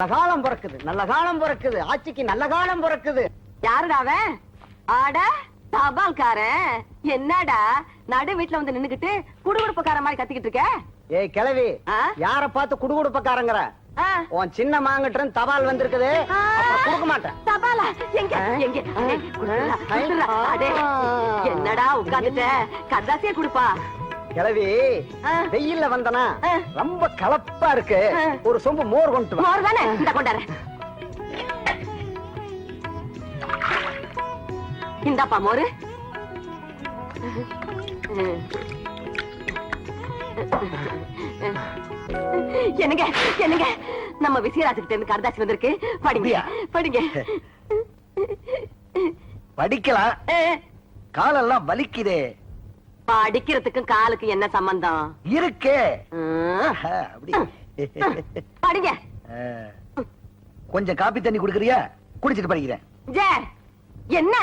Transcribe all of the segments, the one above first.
நல்ல காலம் பிறக்குது நல்ல காலம் பிறக்குது ஆட்சிக்கு நல்ல காலம் பிறக்குது. யாருடா அவன்? ஆட தபால்காரன். என்னடா நடு வீட்டுல வந்து நின்னுகிட்டு குடுகுடுப்புக்கார மாதிரி கத்திக்கிட்டு இருக்க? ஏய் கிழவி ஆ? யார பார்த்து குடுகுடுப்பக்காரங்கிற? உன் சின்ன மாங்கட்டு தபால் வந்திருக்குது. கொடுக்க மாட்டேன். தபாலா? எங்க? எங்க. என்னடா உட்கார்ந்துட்ட கதாசியே குடுப்பா. கிழவி ஆ. வெயில்ல வந்தனா. ரொம்ப கலப்பா. இருக்கு. ஆ. ஒரு சொம்பு மோர் கொண்டு மோர் தானே? இந்த கொண்டாரு இந்தாப்பா மோரு. என்னங்க என்னங்க? நம்ம விசயராஜுக்கிட்ட இருந்து கரதாசி வந்திருக்கு. படிங்க? படிங்க. படிக்கலாம். காலெல்லாம் வலிக்குதே. படிக்கிறதுக்கும் காலுக்கு என்ன சம்பந்தம்? இருக்கே. படிங்க. கொஞ்சம் காப்பி தண்ணி குடுக்கறியா? குடிச்சிட்டு படிக்கிறேன். ஜே என்ன?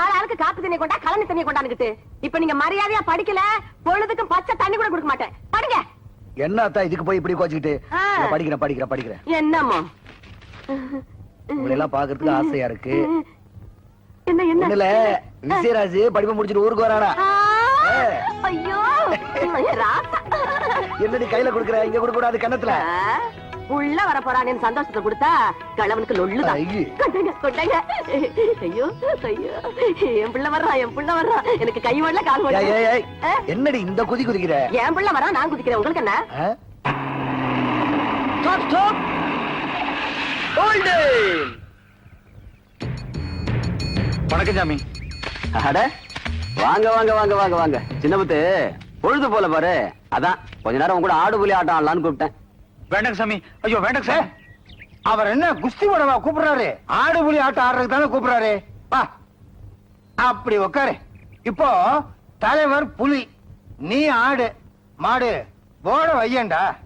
ஆள் ஆளுக்கு காப்பி தண்ணி கொண்டா கலனி தண்ணி கொண்டாந்துகிட்டு இப்ப நீங்க மரியாதையா படிக்கல பொழுதுக்கும் பச்சை தண்ணி கூட கொடுக்க மாட்டேன். படிங்க. என்ன அத்தா இதுக்கு போய் இப்படி கோச்சுக்கிட்டு. இல்ல, படிக்கிறேன் படிக்கிறேன் படிக்கிறேன். என்னமோ உங்களை எல்லாம் பாக்குறதுக்கு ஆசையா இருக்கு. என்ன என்ன? ஒண்ணுல விஜயராஜ் படிப்பு முடிச்சிட்டு ஊருக்கு வரானா. ஐயோ. என்னடி கையில குடுக்குற? இங்க குடுக்க கூடாது கண்ணத்துல உள்ள வர போறானேன்னு சந்தோஷத்தை கொடுத்தா கிழவனுக்கு லொள்ளுதான். கொண்டாங்க கொண்டாங்க ஐயோ ஐயோ. என் பிள்ளை வர்றான் என் பிள்ளை வர்றான் எனக்கு கை வரல கால். ஆ? என்னடி இந்த குதி குதிக்கிற? என் பிள்ளை வரான் நான் குதிக்கிறேன். உங்களுக்கு என்ன. Hold it. வணக்கம் சாமி. அட. வாங்க வாங்க வாங்க வாங்க வாங்க. சின்னபத்து பொழுது போல பாரு. அதான் கொஞ்ச நேரம் உங்க கூட ஆடு புலி ஆட்டம் ஆடலான்னு கூப்பிட்டேன். வேண்டாங்க சாமி. ஐயோ வேண்டாங்க சார். அவர் என்ன குஸ்தி உடவா கூப்பிடுறாரு? ஆடு புலி ஆட்டம் ஆடுறதுக்கு தானே கூப்பிடுறாரு? வா. அப்படி உட்காரு இப்போ தலைவர் புலி. நீ ஆடு. மாடு. போட வையண்டா.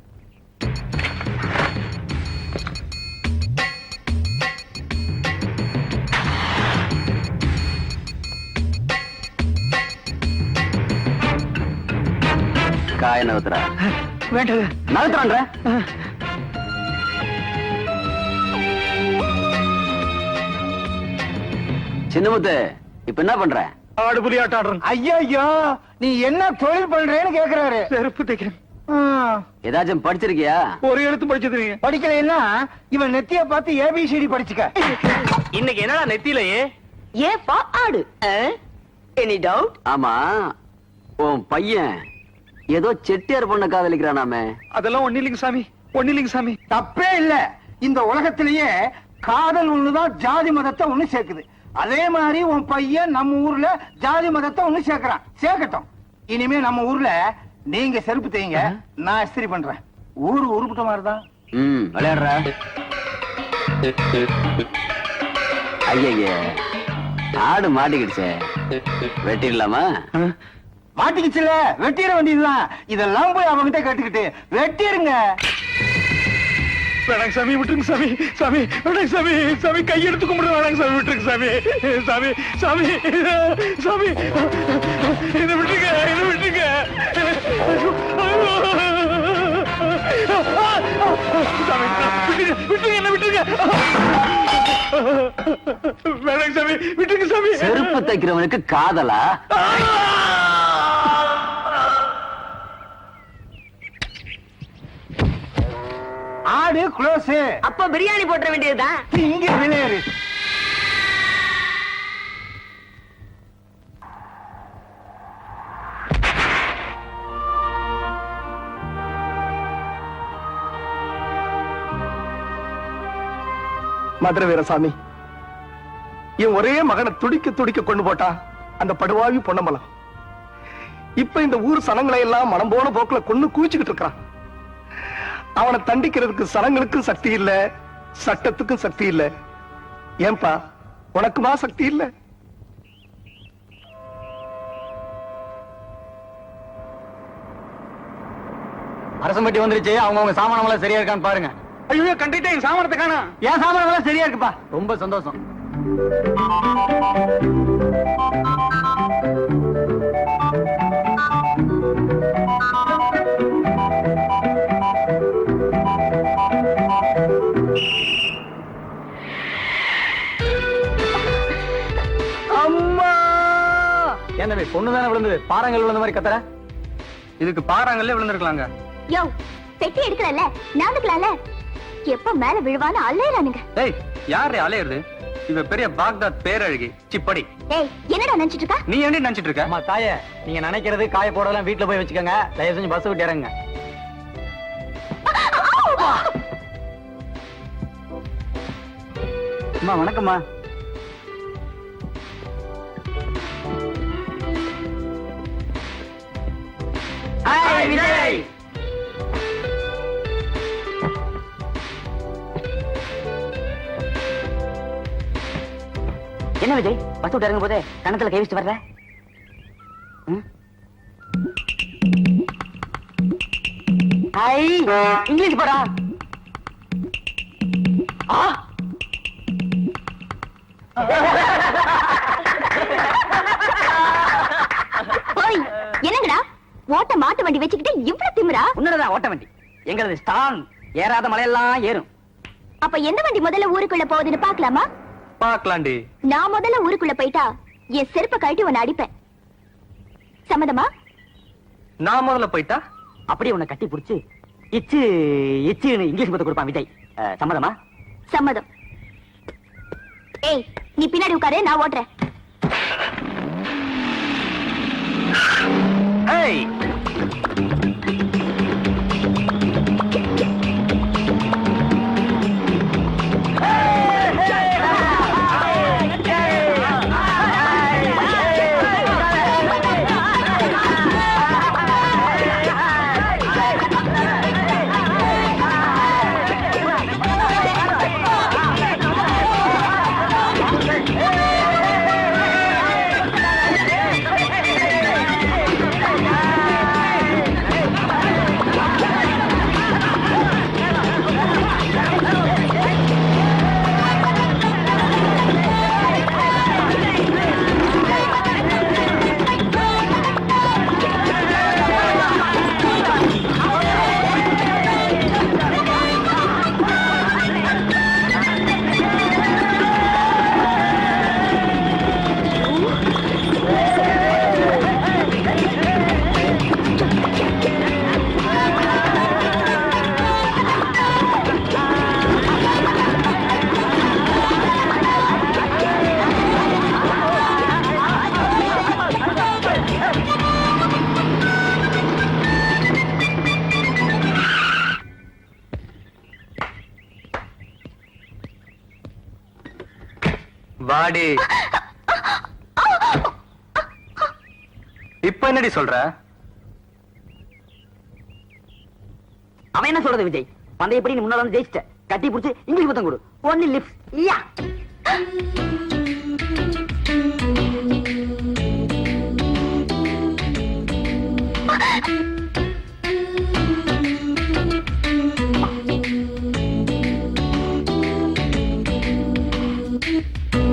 காய நகத்துறா வேண்டாங்க நகத்துறான்ற சின்னமுத்து இப்ப என்ன பண்ற ஆடு புலி ஆட்டம் ஆடுறேன் ஐயோ நீ என்ன தொழில் பண்றேன்னு கேக்குறாரு செருப்பு தைக்கிறேன் ஏதாச்சும் படிச்சிருக்கியா ஒரு எழுத்து படிச்சது நீங்க படிக்கலைன்னா இவன் நெத்திய பார்த்து ஏபிசிடி படிச்சுக்க இன்னைக்கு என்னடா நெத்தியிலையே ஏப்பா ஆடு எனி டவுட் ஆமா உன் பையன் ஏதோ செட்டியார் பொண்ண காதலிக்கிறானாமே அதெல்லாம் ஒண்ணு இல்லைங்க சாமி ஒண்ணு இல்லைங்க சாமி. தப்பே இல்ல. இந்த உலகத்திலேயே காதல் ஒண்ணுதான் ஜாதி மதத்தை ஒண்ணு சேர்க்குது. அதே மாதிரி உன் பையன் நம்ம ஊர்ல ஜாதி மதத்தை ஒண்ணு சேர்க்கறான். சேர்க்கட்டும். இனிமே நம்ம ஊர்ல நீங்க செருப்பு தேய்ங்க நான் இஸ்திரி பண்றேன். ஊரு உருப்பிட்ட மாதிரிதான். ம். விளையாடுற. ஐயய்ய ஆடு மாட்டிக்கிடுச்சே. வெட்டிடலாமா? மாட்டிக்கிச்சுல வெட்டிட வேண்டியதுதான். இதெல்லாம் போய் அவங்கிட்ட கேட்டுக்கிட்டு வெட்டிருங்க வேணாங்க சாமி விட்டுருங்க சாமி. சாமி வேணாங்க சாமி. சாமி கையெடுத்து கும்பிடுற வேணாங்க சாமி விட்டுருங்க சாமி. சாமி சாமி. சாமி. இதை விட்டுருங்க இதை விட்டுருங்க. ஐயோ. சாமி விட்டுருங்க என்ன விட்டுருங்க. வேணாங்க சாமி விட்டுருங்க சாமி. செருப்பு தைக்கிறவனுக்கு காதலா? ஆடு க்ளோஸ் அப்ப பிரியாணி போட்டுற வேண்டியதுதான். இங்க விளையாடு மதுர வீரசாமி என் ஒரே மகனை துடிக்க துடிக்க கொண்டு போட்டா அந்த படுவாவி பொன்னம்பலம். இப்ப இந்த ஊர் சனங்களை எல்லாம் மனம் போன போக்குல கொண்டு குவிச்சுக்கிட்டு இருக்கான் அவனை தண்டிக்கிறதுக்கு சனங்களுக்கும் சக்தி இல்ல சட்டத்துக்கும் சக்தி இல்ல. ஏன்பா உனக்குமா சக்தி இல்ல? அரசம்பட்டி வந்துருச்சு அவங்க அவங்க சாமானம் எல்லாம் சரியா இருக்கான்னு பாருங்க. ஐயோ கண்டிட்டே என் சாமானத்தை காணோம் என் சாமானம் எல்லாம் சரியா இருக்குப்பா. ரொம்ப சந்தோஷம். என்ன பொண்ணு தானே விழுந்தது? பாறாங்கல் விழுந்த மாதிரி கத்துற? இதுக்கு பாறாங்கல்ல விழுந்திருக்கலாங்க. யோ பெட்டி எடுக்கலல்ல? நாந்துக்கலாம்ல எப்ப மேல விழுவான்னு அல்லையிறானுங்க ஏய் யாரு அலையுறது? இவ பெரிய பாக்தாத் பேரழகி. சிப்படி ஏய் என்னடா நினைச்சிட்டு இருக்கா நீ என்ன நினைச்சிட்டு இருக்க அம்மா தாயே நீங்க நினைக்கிறது காய போடலாம் வீட்டுல போய் வச்சுக்கோங்க. தயவு செஞ்சு பஸ் விட்டு இறங்குங்க. அம்மா வணக்கம்மா. என்ன விஜய்? பஸ் விட்டு இறங்கும் போதே கணத்துல கை வச்சுட்டு வர்ற? ஐ இங்கிலீஷ் படா. ஆ? ஓய் என்னங்கடா? ஓட்ட மாட்டு வண்டி வச்சுக்கிட்டு இவ்ளோ திமிரா? உன்னதான் ஓட்ட வண்டி. எங்களது ஸ்டான். ஏறாத மலையெல்லாம் ஏறும். அப்ப எந்த வண்டி முதல்ல ஊருக்குள்ள போகுதுன்னு பாக்கலாமா பாக்கலாண்டி நான் முதல்ல ஊருக்குள்ள போயிட்டா என் செருப்ப கழட்டி உன்னை அடிப்பேன். சம்மதமா? நான் முதல்ல போயிட்டா? அப்படியே உன்னை கட்டி புடிச்சு இச்சு இச்சுன்னு இங்கிலீஷ் பத்த கொடுப்பான் விஜய். அஹ், சம்மதமா? சம்மதம். ஏய் நீ பின்னாடி உட்காரு நான் ஓட்டுறேன். ஏய் வாடி இப்ப என்னடி சொல்ற? அவன் என்ன சொல்றது விஜய்? பந்தயப்படி நீ முன்னால வந்து ஜெயிச்சிட்ட. கட்டி பிடிச்சி இங்கிலீஷ் புத்தம் கொடு. Only lips yeah. you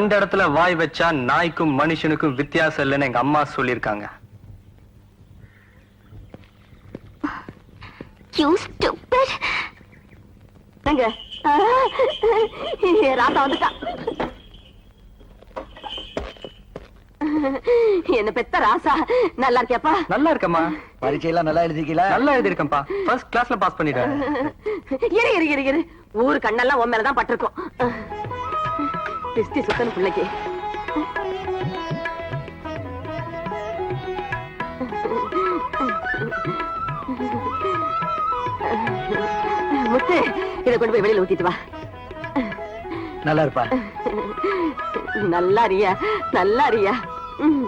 கண்ட இடத்துல வாய் வச்சா நாய்க்கும் மனுஷனுக்கும் வித்தியாசம் இல்லைன்னு எங்க அம்மா ராசா வந்துட்டா. என்ன பெத்த ராசா? நல்லா இருக்கியாப்பா? நல்லா இருக்கம்மா. பரீட்சையெல்லாம் நல்லா எழுதிக்கல நல்லா எழுதிருக்கேன்ப்பா ஃபர்ஸ்ட் கிளாஸ்ல பாஸ் பண்ணிட்டேன். இரு இரு இரு இரு. ஊரு கண்ணெல்லாம் உன் மேலதான் பட்டிருக்கும். பிஸ்டி சுத்தன பிள்ளைக்கு. முத்து இத கொண்டு போய் வெளியில ஊத்திட்டு வா. நல்லா இருப்பா. நல்லா ரியா நல்லா ம்.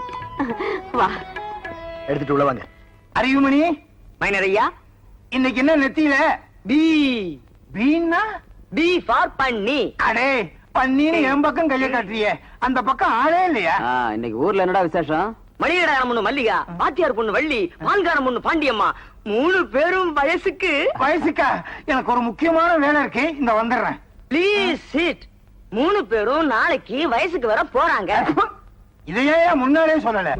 வா. எடுத்துட்டு உள்ள வாங்க. அறிவுமணி மைனர் ஐயா. இன்னைக்கு என்ன நெத்தியில? பி. பீன்னா? பி ஃபார் பண்ணி. அடே பன்னீர் என் பக்கம் கைய காட்டுறியே. அந்த பக்கம் ஆளே இல்லையா? இன்னைக்கு ஊர்ல என்னடா விசேஷம்? மணிகடாரம் பொண்ணு மல்லிகா பாத்தியார் பொண்ணு வள்ளி பால்காரம் பொண்ணு பாண்டியம்மா. மூணு பேரும் வயசுக்கு. வயசுக்கா? எனக்கு ஒரு முக்கியமான வேலை இருக்கு இந்த வந்துடுறேன். ப்ளீஸ் சிட் மூணு பேரும் நாளைக்கு வயசுக்கு வர போறாங்க. இதையே முன்னாலே சொல்லல.